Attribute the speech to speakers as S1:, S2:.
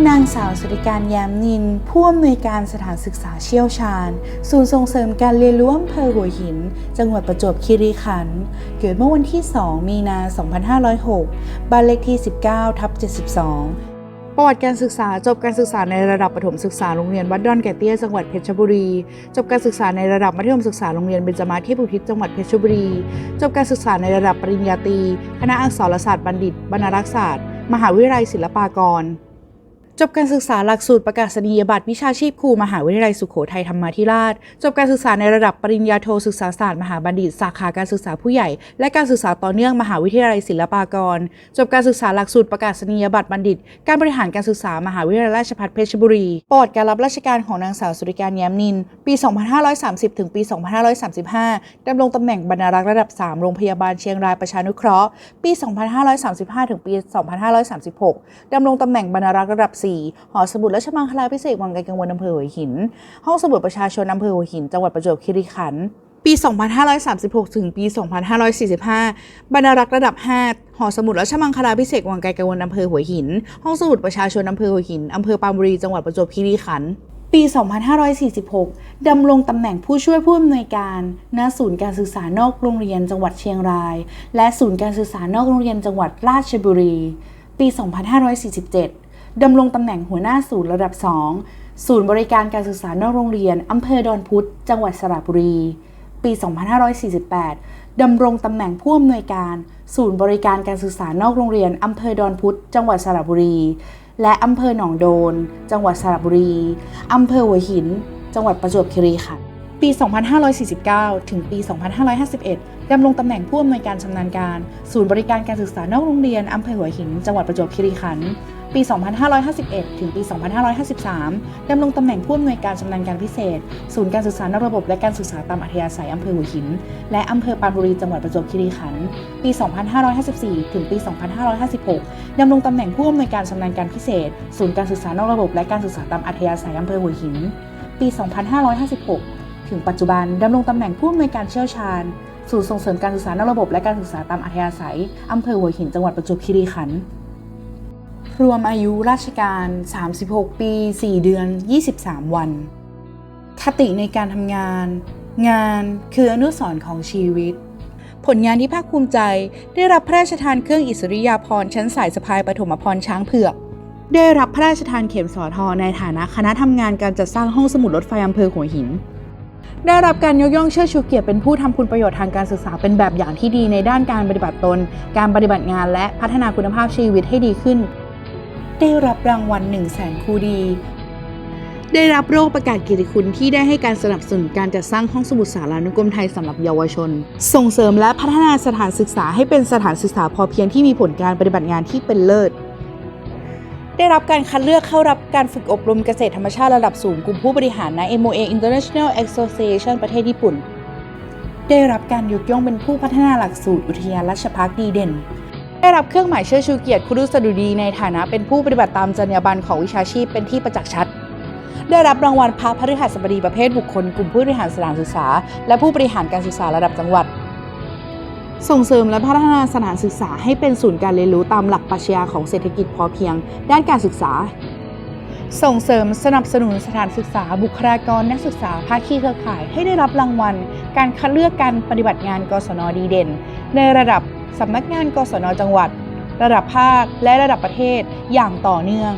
S1: นางสาวสุริการแย้มนิน ผู้อำนวยการสถานศึกษาเชี่ยวชาญ ศูนย์ส่งเสริมการเรียนรู้อำเภอหัวหิน จังหวัดประจวบคีรีขันธ์เกิดเมื่อวันที่ 2 มีนา 2506 บ้านเลขที่ 19 ทับ 72ประวัติการศึกษาจบการศึกษาในระดับประถมศึกษาโรงเรียนวัดดอนแก่เตี้ยจังหวัดเพชรบุรี จบการศึกษาในระดับมัธยมศึกษาโรงเรียนเบญจมาศเทพอุทิศจังหวัดเพชรบุรี จบการศึกษาในระดับปริญญาตรีคณะอักษรศาสตร์บัณฑิตบรรณารักษศาสตร์ มหาวิทยาลัยศิลปากร จบการศึกษาหลักสูตรประกาศนียบัตรวิชาชีพครูมหาวิทยาลัยสุโขทัยธรรมาธิราช จบการศึกษาในระดับปริญญาโทศึกษาศาสตร์มหาบัณฑิตสาขาการศึกษาผู้ใหญ่ และการศึกษาต่อเนื่องมหาวิทยาลัยศิลปากร จบการศึกษาหลักสูตรประกาศนียบัตรบัณฑิต การบริหารการศึกษามหาวิทยาลัยราชภัฏเพชรบุรีประวัติการรับราชการของนางสาวสุริการแย้มนิน ปี 2530 ถึงปี 2535ดำรงตำแหน่งบรรณารักษ์ระดับ 3 โรงพยาบาลเชียงรายประชานุเคราะห์ ปี 2535 ถึงปี 2536ดำรงตำแหน่งบรรณารักษ์ระดับ4 หอสมุดราชมังคลาพิเศษกวังไกลกังวลอำเภอหัวหิน ห้องสมุดประชาชนอำเภอหัวหิน จังหวัดประจวบคีรีขันธ์ปี 2536 ถึงปี 2545 บรรณารักษ์ระดับ 5 หอสมุดราชมังคลาพิเศษกวังไกลกังวลอำเภอหัวหิน ห้องสมุดประชาชนอำเภอหัวหิน อำเภอปรามบุรี จังหวัดประจวบคีรีขันธ์ ปี 2546 ดำรงตำแหน่งผู้ช่วยผู้อำนวยการ ณ ศูนย์การศึกษานอกโรงเรียนจังหวัดเชียงราย และศูนย์การศึกษานอกโรงเรียนจังหวัดราชบุรี ปี 2547 ดำรงตำแหน่งหัวหน้าศูนย์ระดับ 2 ศูนย์บริการการศึกษานอกโรงเรียนอำเภอดอนพุธจังหวัดสระบุรี ปี 2548 ดำรงตำแหน่งผู้อำนวยการ ศูนย์บริการการศึกษานอกโรงเรียนอำเภอดอนพุธจังหวัดสระบุรี และอำเภอหนองโดน จังหวัดสระบุรีอำเภอหัวหิน จังหวัดประจวบคีรีขันธ์ปี 2549 ถึงปี 2551 ดำรงตำแหน่งผู้อำนวยการชำนาญการ ศูนย์บริการการศึกษานอกโรงเรียนอำเภอหัวหิน จังหวัดประจวบคีรีขันธ์ ปี 2551 ถึงปี 2553 ดำรงตำแหน่งผู้อำนวยการชำนาญการพิเศษ ศูนย์การศึกษานอกระบบและการศึกษาตามอัธยาศัยอำเภอหัวหิน และอำเภอปานบุรีจังหวัดประจวบคีรีขันธ์ปี 2554 ถึงปี 2556 ดำรงตำแหน่งผู้อำนวยการชำนาญการพิเศษ ศูนย์การศึกษานอกระบบและการศึกษาตามอัธยาศัยอำเภอหัวหิน ปี 2556 ถึงปัจจุบันดำรงตำแหน่งผู้อำนวยการเชี่ยวชาญศูนย์ส่งเสริมการศึกษานอกระบบและการศึกษาตามอัธยาศัยอำเภอหัวหินจังหวัดประจวบคีรีขันธ์ รวมอายุราชการ 36 ปี 4 เดือน 23 วัน คติในการทำงาน งานคืออนุสรณ์ของชีวิต ผลงานที่ภาคภูมิใจได้รับพระราชทานเครื่องอิสริยาภรณ์ชั้นสายสะพายปฐมพรช้างเผือก ได้รับพระราชทานเข็มสอทอในฐานะคณะทำงานการจัดสร้างห้องสมุดรถไฟอำเภอหัวหิน ได้รับการยกย่องเชิดชูเกียรติเป็นผู้ทำคุณประโยชน์ทางการศึกษาเป็นแบบอย่างที่ดีในด้านการปฏิบัติตน การปฏิบัติงานและพัฒนาคุณภาพชีวิตให้ดีขึ้น ได้รับรางวัล 1 0 0 0 0แสนครูดี ได้รับโรคประกาศเกียรติคุณที่ได้ให้การสนับสนุนการจัดสร้างห้องสมุดสารานุกรมไทยสำหรับเยาวชน ส่งเสริมและพัฒนาสถานศึกษาให้เป็นสถานศึกษาพอเพียงที่มีผลการปฏิบัติงานที่เป็นเลิศได้รับการคัดเลือกเข้ารับการฝึกอบรมเกษตรธรรมชาติระดับสูงกลุ่มผู้บริหารณ MOA International Association ประเทศญี่ปุ่น ได้รับการยกย่องเป็นผู้พัฒนาหลักสูตรอุทยานราชพักษ์ดีเด่น ได้รับเครื่องหมายเชิดชูเกียรติครุสดุดีในฐานะเป็นผู้ปฏิบัติตามจรรยาบรรณของวิชาชีพเป็นที่ประจักษ์ชัด ได้รับรางวัลพระพฤหัสบดีประเภทบุคคล กลุ่มผู้บริหารสถานศึกษา และผู้บริหารการศึกษาระดับจังหวัด ส่งเสริมและพัฒนาสถานศึกษาให้เป็นศูนย์การเรียนรู้ตามหลักปรัชญาของเศรษฐกิจพอเพียง ด้านการศึกษา ส่งเสริมสนับสนุนสถานศึกษา บุคลากรนักศึกษาภาคีเครือข่าย ให้ได้รับรางวัล การคัดเลือกการปฏิบัติงานกศนดีเด่น ในระดับ สำนักงานกศนจังหวัด ระดับภาคและระดับประเทศอย่างต่อเนื่อง